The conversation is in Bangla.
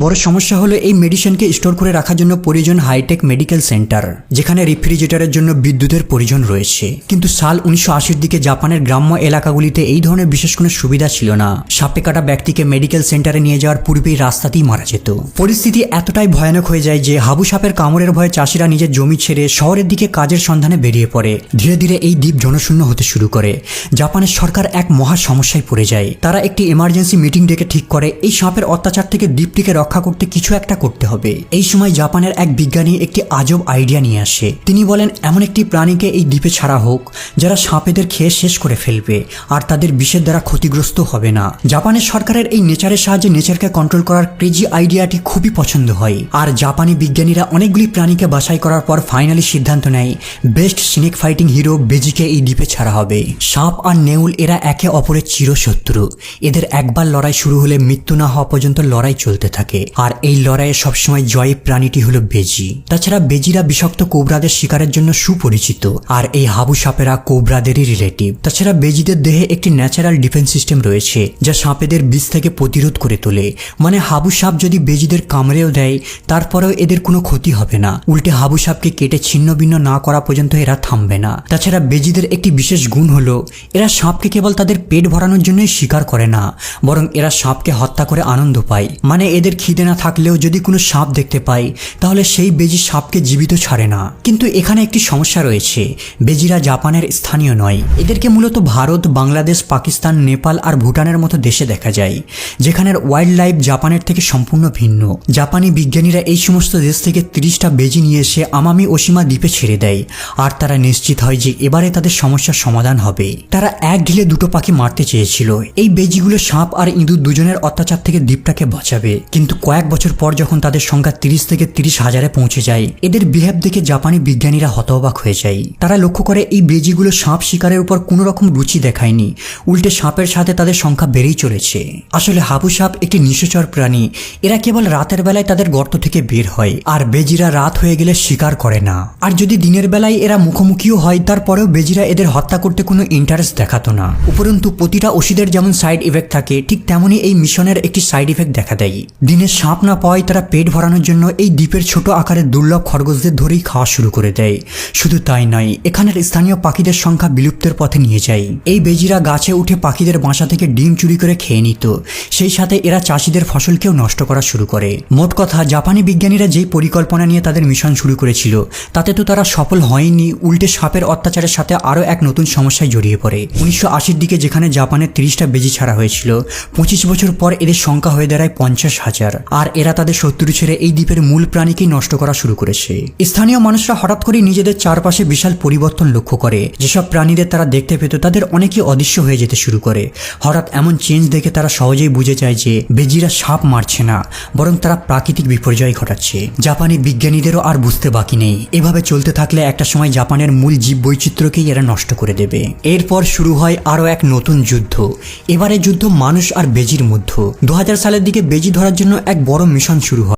বড় সমস্যা হলো এই মেডিসিনকে স্টোর করে রাখার জন্য প্রয়োজন হাইটেক মেডিকেল সেন্টার যেখানে রেফ্রিজারেটরের জন্য বিদ্যুতের প্রয়োজন রয়েছে। কিন্তু সাল উনিশশো আশির দিকে জাপানের গ্রাম্য এলাকাগুলিতে এই ধরনের বিশেষ কোনো সুবিধা ছিল না। সাপে কাটা ব্যক্তিকে মেডিকেল সেন্টারে নিয়ে যাওয়ার পূর্বেই রাস্তাতেই মারা যেত। পরিস্থিতি এতটাই ভয়ানক হয়ে যায় যে হাবু সাপের কামড়ের ভয়ে চাষিরা নিজের জমি ছেড়ে শহরের দিকে কাজের সন্ধানে বেরিয়ে পড়ে। ধীরে ধীরে এই দ্বীপ জনশূন্য হতে শুরু করে। জাপানের সরকার এক মহা সমস্যায় পড়ে যায়। তারা একটি এমার্জেন্সি মিটিং ডেকে ঠিক করে, এই সাপের অত্যাচার থেকে দ্বীপটিকে রক্ষা করতে কিছু একটা করতে হবে। এই সময় জাপানের এক বিজ্ঞানী একটি আজব আইডিয়া নিয়ে আসে। তিনি বলেন, এমন একটি প্রাণীকে এই দ্বীপে ছাড়া হোক, যারা সাপেদের খেয়ে শেষ করে ফেলবে, আর তাদের বিষের দ্বারা ক্ষতিগ্রস্ত হবে না। জাপানের সরকারের এই নেচারের সাহায্যে নেচারকে কন্ট্রোল করার ক্রেজি আইডিয়াটি খুবই পছন্দ হয়। আর জাপানি বিজ্ঞানীরা অনেকগুলি প্রাণীকে বাছাই করার পর ফাইনালি সিদ্ধান্ত নেয় বেস্ট স্নেক ফাইটিং হিরো বেজিকে এই দ্বীপে ছাড়া হবে। সাপ আর নেউল এরা একে অপরের চিরশত্রু। এদের একবার লড়াই শুরু হলে মৃত্যু না হওয়া পর্যন্ত লড়াই চলতে থাকে। আর এই লড়াইয়ে সবসময় জয়ী প্রাণীটি হলো বেজি। তাছাড়া বেজিরা বিষাক্ত কোবরাদের শিকারের জন্য সুপরিচিত। আর এই হাবু সাপেরা কোবরাদেরই রিলেটিভ তাছাড়া বেজিদের দেহে একটি ন্যাচারাল ডিফেন্স সিস্টেম রয়েছে, যা সাপেদের বিষ থেকে প্রতিরোধ করে তোলে। মানে হাবু সাপ যদি বেজিদের কামড়েও দেয়, তারপরেও এদের কোনো ক্ষতি হবে না। উল্টে হাবু সাপকে কেটে ছিন্ন ভিন্ন না করা পর্যন্ত এরা থামবে না। তাছাড়া বেজিদের একটি বিশেষ গুণ হলো, এরা সাপকে কেবল তাদের পেট ভরানোর জন্যই শিকার করে না, বরং এরা সাপকে হত্যা করে আনন্দ পায়। মানে এদের খিদে না থাকলেও যদি কোনো সাপ দেখতে পাই, তাহলে সেই বেজি সাপকে জীবিত ছাড়ে না। কিন্তু এখানে একটি সমস্যা রয়েছে। বেজিরা জাপানের স্থানীয় নয়। এদেরকে মূলত ভারত, বাংলাদেশ, পাকিস্তান, নেপাল আর ভুটানের মতো দেশে দেখা যায়, যেখানের ওয়াইল্ড লাইফ জাপানের থেকে সম্পূর্ণ ভিন্ন। জাপানি বিজ্ঞানীরা এই সমস্ত দেশ থেকে তিরিশটা বেজি নিয়ে এসে আমামি ওসিমা দ্বীপে ছেড়ে দেয়। আর তারা নিশ্চিত হয় যে এবারে তাদের সমস্যার সমাধান হবে। তারা এক ঢিলে দুটো পাখি মারতে চেয়েছিল। এই বেজিগুলো সাপ আর ইঁদুর দুজনের অত্যাচার থেকে দ্বীপটাকে বাঁচাবে। কিন্তু কয়েক বছর পর যখন তাদের সংখ্যা তিরিশ থেকে তিরিশ হাজারে পৌঁছে যায়, এদের বিহেভ দেখে জাপানি বিজ্ঞানীরা হতবাক হয়ে যায়। তারা লক্ষ্য করে এই বেজিগুলো সাপ শিকারের উপর কোনো রকম রুচি দেখায়নি, উল্টে সাপের সাথে তাদের সংখ্যা বেড়েই চলেছে। আসলে হাবু সাপ একটি নিশাচর প্রাণী, এরা কেবল রাতের বেলায় তাদের গর্ত থেকে বের হয়, আর বেজিরা রাত হয়ে গেলে শিকার করে না। আর যদি দিনের বেলায় এরা মুখোমুখিও হয়, তারপরেও বেজিরা এদের হত্যা করতে কোনো ইন্টারেস্ট দেখাতো না। উপরন্তু প্রতিটা ওষুধের যেমন সাইড ইফেক্ট থাকে, ঠিক তেমনই এই মিশনের একটি সাইড ইফেক্ট দেখা দেয়। দিনে সাপ না পাওয়ায় তারা পেট ভরানোর জন্য এই দ্বীপের ছোট আকারের দুর্লভ খরগোশদের ধরেই খাওয়া শুরু করে দেয়। শুধু তাই নয়, এখানের স্থানীয় পাখিদের সংখ্যা বিলুপ্তের পথে নিয়ে যায়। এই বেজিরা গাছে উঠে পাখিদের বাসা থেকে ডিম চুরি করে খেয়ে নিত। সেই সাথে এরা চাষিদের ফসলকেও নষ্ট করা শুরু করে। মোট কথা, জাপানি বিজ্ঞানীরা যেই পরিকল্পনা নিয়ে তাদের মিশন শুরু করেছিল, তাতে তো তারা সফল হয়নি, উল্টে সাপের অত্যাচারের সাথে আরও এক নতুন সমস্যায় জড়িয়ে পড়ে। উনিশশো আশির দিকে যেখানে জাপানের তিরিশটা বেজি ছাড়া হয়েছিল, পঁচিশ বছর পর এদের সংখ্যা হয়ে দাঁড়ায় পঞ্চাশ হাজার। আর এরা তাদের শত্রু ছেড়ে এই দ্বীপের মূল প্রাণীকেই নষ্ট করা শুরু করেছে। স্থানীয় মানুষরা হঠাৎ করেই নিজেদের চারপাশে বিশাল পরিবর্তন লক্ষ্য করে। যেসব প্রাণীদের তারা দেখতে পেত, তাদের অনেকেই অদৃশ্য হয়ে যেতে শুরু করে। হঠাৎ এমন চেঞ্জ দেখে তারা সহজেই বুঝে যায় যে, বেজিরা সাপ মারছে না, বরং তারা প্রাকৃতিক বিপর্যয় ঘটাচ্ছে। জাপানি বিজ্ঞানীদেরও আর বুঝতে বাকি নেই। এভাবে চলতে থাকলে একটা সময় জাপানের মূল জীব বৈচিত্র্যকেই এরা নষ্ট করে দেবে। এরপর শুরু হয় আরও এক নতুন যুদ্ধ। এবারে যুদ্ধ মানুষ আর বেজির মধ্যে। দু হাজার সালের দিকে বেজি ধরার জন্য এক বড় মিশন শুরু হয়।